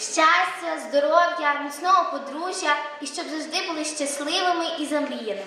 щастя, здоров'я, міцного подружжя і щоб завжди були щасливими і замріяними.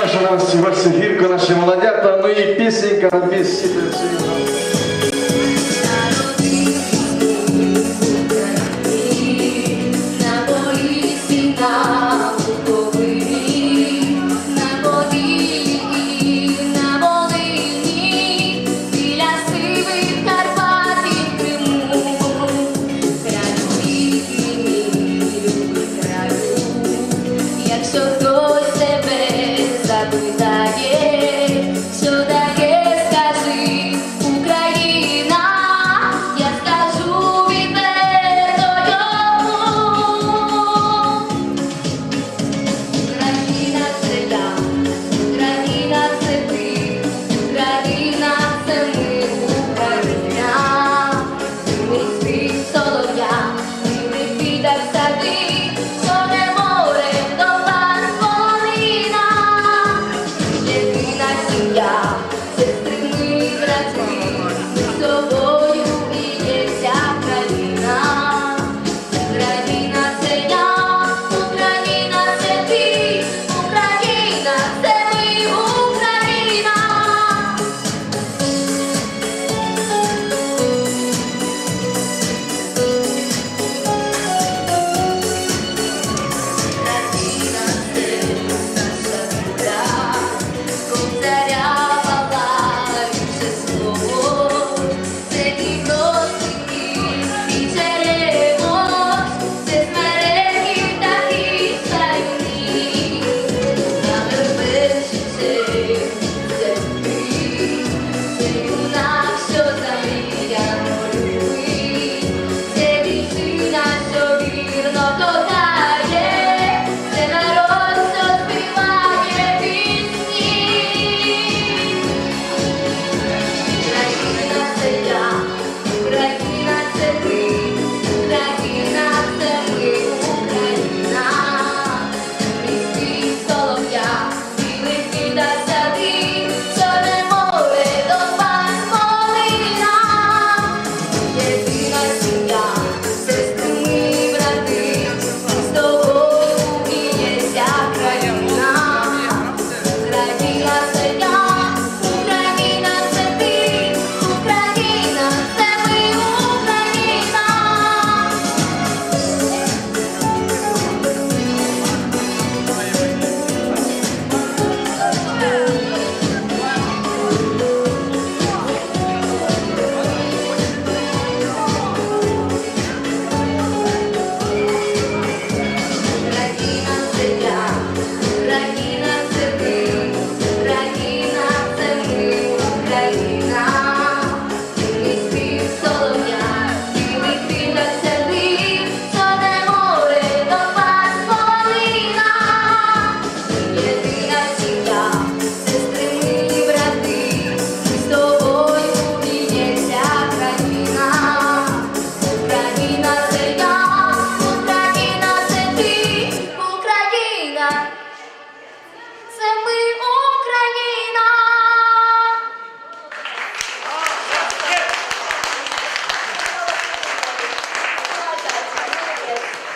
наша, у все Вальсигирка, наши молодята, ну и песенка на весь Сибирь. всегда.